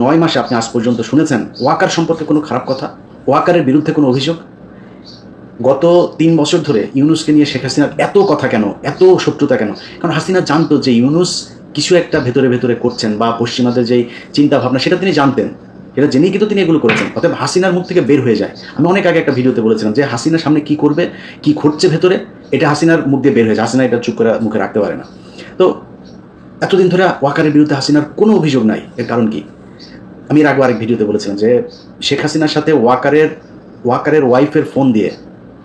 নয় মাসে আপনি আজ পর্যন্ত শুনেছেন ওয়াকার সম্পর্কে কোনো খারাপ কথা? ওয়াকারের বিরুদ্ধে কোনো অভিযোগ? গত তিন বছর ধরে ইউনুসকে নিয়ে শেখ হাসিনার এত কথা কেন? এত শত্রুতা কেন? কারণ হাসিনা জানতো যে ইউনুস কিছু একটা ভেতরে ভেতরে করছেন বা পশ্চিমাদের যেই চিন্তা ভাবনা সেটা তিনি জানতেন। সেটা জেনেই কিন্তু তিনি এগুলো করেছেন। অর্থাৎ হাসিনার মুখ থেকে বের হয়ে যায়। আমি অনেক আগে একটা ভিডিওতে বলেছিলাম যে হাসিনার সামনে কি করবে, কি ঘটছে ভেতরে, এটা হাসিনার মুখ দিয়ে বের হয়ে যায়। হাসিনা এটা চুপ করে মুখে রাখতে পারে না। তো এতদিন ধরে ওয়াকারের বিরুদ্ধে হাসিনার কোনো অভিযোগ নাই। এর কারণ কি? আমি এর আগে আরেক ভিডিওতে বলেছিলাম যে শেখ হাসিনার সাথে ওয়াকারের ওয়াকারের ওয়াইফের ফোন দিয়ে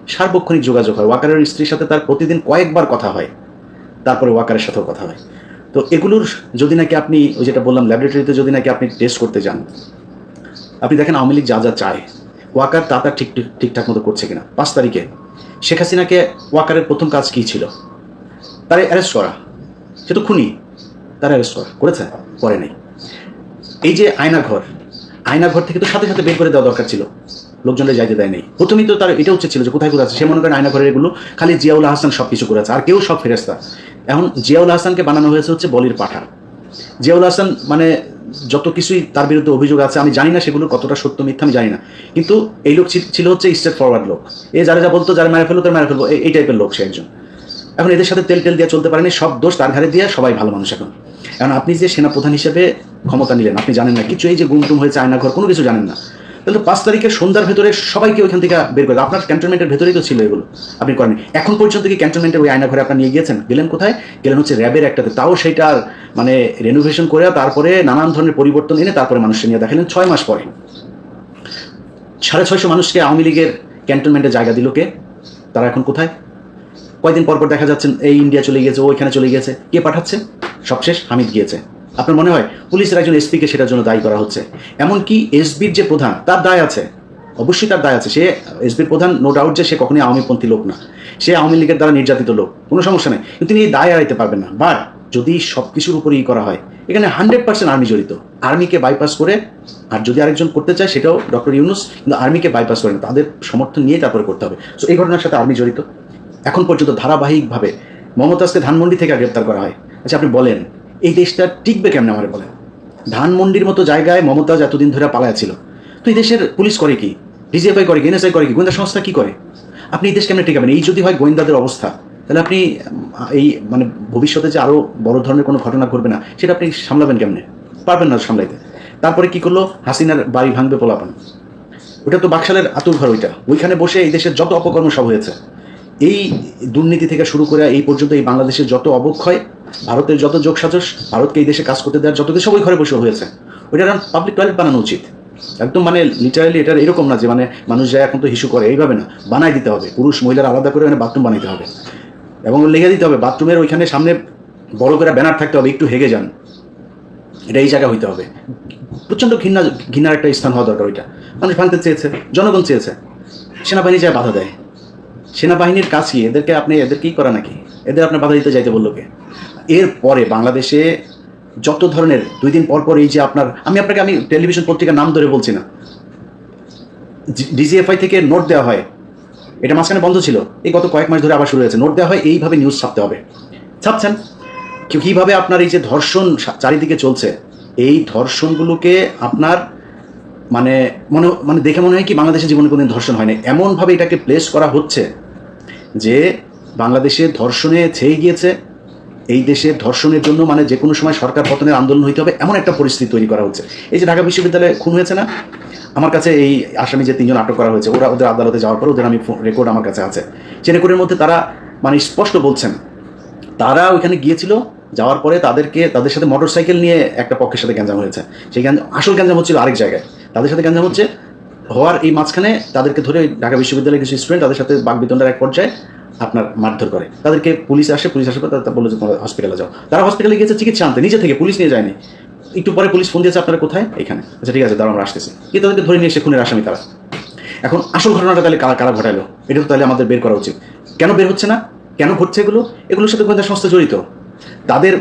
সার্বক্ষণিক যোগাযোগ হয়। ওয়াকারের স্ত্রীর সাথে তার প্রতিদিন কয়েকবার কথা হয়। তারপরে ওয়াকারের সাথেও কথা হয়। তো এগুলোর যদি নাকি আপনি, ওই যেটা বললাম, ল্যাবরেটরিতে যদি নাকি আপনি টেস্ট করতে যান, আপনি দেখেন আওয়ামী লীগ যা যা চায়, ওয়াকার তা তা ঠিক ঠিক- ঠিকঠাক মতো করছে কিনা। পাঁচ তারিখে শেখ হাসিনাকে ওয়াকারের প্রথম কাজ কী ছিল? তারে অ্যারেস্ট করা। সে তো খুনি। তারা অ্যারেস্ট করা। করেছে? করে নাই। এই যে আয়নাঘর আয়নাঘর থেকে তো সাথে সাথে বের করে দেওয়া দরকার ছিল। লোকজনের যাইতে দেয় নেই। প্রথমেই তো তার এটা উচিত ছিল যে কোথায় কোথায় আছে সে মনে করেন আয়নাঘরের এগুলো খালি জিয়াউল হাসান সব কিছু করেছে আর কেউ সব ফেরেস্তা এখন জিয়াউল হাসানকে বানানো হয়েছে হচ্ছে বলির পাঠা। জিয়াউল হাসান মানে যত কিছুই তার বিরুদ্ধে অভিযোগ আছে, আমি জানি না সেগুলো কতটা সত্য মিথ্যা, আমি জানি না। কিন্তু এই লোক ছিল হচ্ছে স্টেট ফরওয়ার্ড লোক। এ যারা যা বলতো, যারা মেরে ফেলতো তারা মেরে ফেলব এই- টাইপের লোক সে একজন। এখন এদের সাথে তেল তেল দিয়ে চলতে পারেনি, সব দোষ তার ঘাড়ে দিয়ে সবাই ভালো মানুষ এখন। এখন আপনি যে সেনাপ্রধান হিসেবে ক্ষমতা নিলেন, আপনি জানেন না, কিছু এই যে গুমটুম হয়েছে আয়নাঘর কোনো কিছু জানেন না। তাহলে পাঁচ তারিখের সন্ধ্যার ভেতরে সবাইকে ওইখান থেকে বের করে আপনার ক্যান্টনমেন্টের ভেতরেই তো ছিল এগুলো। আপনি করেন এখন পর্যন্ত কি ক্যান্টনমেন্টের ওই আয়নাঘরে আপনার নিয়ে গিয়েছেন? গেলেন কোথায়? গেলেন হচ্ছে র্যাবের একটাতে। তাও সেইটা মানে রেনোভেশন করে তারপরে নানান ধরনের পরিবর্তন এনে তারপরে মানুষকে নিয়ে দেখালেন ছয় মাস পরে। সাড়ে ছয়শো মানুষকে আওয়ামী লীগের ক্যান্টনমেন্টে জায়গা দিল কে? তারা এখন কোথায়? কয়দিন পর পর দেখা যাচ্ছেন এই ইন্ডিয়া চলে গিয়েছে ওইখানে চলে গিয়েছে। কে পাঠাচ্ছে? সবশেষ হামিদ গিয়েছে। আপনার মনে হয় পুলিশের একজন এসপিকে সেটার জন্য দায়ী করা হচ্ছে? এমনকি এসবির যে প্রধান, তার দায় আছে। অবশ্যই তার দায় আছে। সে এসবির প্রধান নো ডাউট যে সে কখনোই আওয়ামীপন্থী লোক না। সে আওয়ামী লীগের দ্বারা নির্যাতিত লোক। কোনো সমস্যা নেই। কিন্তু তিনি এই দায় এড়াইতে পারবেন না। বাট যদি সব কিছুর উপরেই করা হয়, এখানে হান্ড্রেড পার্সেন্ট আর্মি জড়িত। আর্মিকে বাইপাস করে, আর যদি আরেকজন করতে চায়, সেটাও ডক্টর ইউনুস, কিন্তু আর্মিকে বাইপাস করেন তাদের সমর্থন নিয়ে তারপরে করতে হবে। সো এই ঘটনার সাথে আর্মি জড়িত। এখন পর্যন্ত ধারাবাহিকভাবে মমতাজকে ধানমন্ডি থেকে গ্রেপ্তার করা হয়। আচ্ছা আপনি বলেন, এই দেশটা টিকবে কেমন আমার বলেন? ধানমন্ডির মতো জায়গায় মমতাজ এতদিন ধরে পালায়া ছিল। তো এই দেশের পুলিশ করে কি? ডিজিএফআই করে কি? এনএসআই করে কি? গোয়েন্দা সংস্থা কি করে? আপনি এই দেশ কেমনে টিকাবেন? এই যদি হয় গোয়েন্দাদের অবস্থা, তাহলে আপনি এই মানে ভবিষ্যতে যে আরও বড় ধরনের কোনো ঘটনা ঘটবে না, সেটা আপনি সামলাবেন কেমনে? পারবেন না সামলাইতে। তারপরে কি করল? হাসিনার বাড়ি ভাঙবে পোলাপান। ওটা তো বাকশালের আতুর ঘর ওইটা। ওইখানে বসে এই দেশের যত অপকর্ম সব হয়েছে। এই দুর্নীতি থেকে শুরু করে এই পর্যন্ত এই বাংলাদেশের যত অবক্ষয়, ভারতের যত যোগ সাজস ভারতকে এই দেশে কাজ করতে দেওয়ার যত কিছু সব ওই ঘরে বসে হয়েছে, ওইটা পাবলিক টয়লেট বানানো উচিত। একদম মানে লিটারালি এটা এরকম না যে মানে মানুষ যায় এখন তো হিসু করে, এইভাবে না, বানাই দিতে হবে। পুরুষ, মহিলার আলাদা করে মানে বাথরুম বানাইতে হবে। এবং লেগে দিতে হবে বাথরুমের ওইখানে সামনে বড় করে ব্যানার থাকতে হবে, একটু হেগে যান। এটা এই জায়গা হইতে হবে। প্রচণ্ড ঘৃণা, ঘৃণার একটা স্থান হওয়া দরকার ওইটা। মানুষ ভাঙতে চেয়েছে, জনগণ চেয়েছে। সেনাবাহিনী যায় বাধা দেয়। সেনাবাহিনীর কাজ কি এদেরকে আপনি এদেরকেই করা নাকি? এদের আপনার বাধা দিতে যাইতে বলল কে? এরপরে বাংলাদেশে যত ধরনের, দুই দিন পর পর এই যে আপনার, আমি আপনাকে, আমি টেলিভিশন পত্রিকার নাম ধরে বলছি না। ডিজিএফআই থেকে নোট দেওয়া হয়। এটা মাঝখানে বন্ধ ছিল। এই গত কয়েক মাস ধরে আবার শুরু হয়েছে। নোট দেওয়া হয়, এইভাবে নিউজ ছাপতে হবে। ছাপছেন? কীভাবে আপনার এই যে ধর্ষণ চারিদিকে চলছে? এই ধর্ষণগুলোকে আপনার মানে মনে মানে দেখে মনে হয় কি বাংলাদেশের জীবনে কোনোদিন ধর্ষণ হয়নি। এমনভাবে এটাকে প্লেস করা হচ্ছে। যে বাংলাদেশে ধর্ষণে ছেয়ে গিয়েছে, এই দেশে ধর্ষণের জন্য মানে যে কোনো সময় সরকার পতনের আন্দোলন হইতে হবে, এমন একটা পরিস্থিতি তৈরি করা হচ্ছে। এই যে ঢাকা বিশ্ববিদ্যালয়ে খুন হয়েছে না? আমার কাছে এই আসামি যে তিনজন আটক করা হয়েছে, ওরা ওদের আদালতে যাওয়ার পর ওদের আমি রেকর্ড আমার কাছে আছে। সেই রেকর্ডের মধ্যে তারা মানে স্পষ্ট বলছেন, তারা ওইখানে গিয়েছিল, যাওয়ার পরে তাদেরকে, তাদের সাথে মোটরসাইকেল নিয়ে একটা পক্ষের সাথে গ্যাঞ্জাম হয়েছে। সেই গ্যাঞ্জাম আসল গ্যাঞ্জাম হচ্ছিল আরেক জায়গায়। তাদের সাথে গ্যাঞ্জাম হচ্ছে হওয়ার এই মাঝখানে তাদেরকে ধরে ঢাকা বিশ্ববিদ্যালয়ের কিছু স্টুডেন্ট তাদের সাথে বাগবিতণ্ডার এক পর্যায়ে আপনার মারধর করে। তাদেরকে পুলিশ আসে পুলিশ আসার পর তারা বলল যে, তোমরা হসপিটালে যাও। তারা হসপিটালে গিয়েছে, চিকিৎসা আনতে। নিজে থেকে পুলিশ নিয়ে যায়নি। একটু পরে পুলিশ ফোন দিয়েছে, আপনারা কোথায়? এখানে আচ্ছা ঠিক আছে দাঁড়া আমরা আসতেছি। কিন্তু তাদেরকে ধরে নিয়ে এসে খুনের আসামি তারা। এখন আসল ঘটনাটা তাহলে কারা কারা ঘটালো? এটা তো তাহলে আমাদের বের করা উচিত। কেন বের হচ্ছে না? কেন ঘটছে এগুলো? এগুলোর সাথে গোয়েন্দা সংস্থা জড়িত। তাদের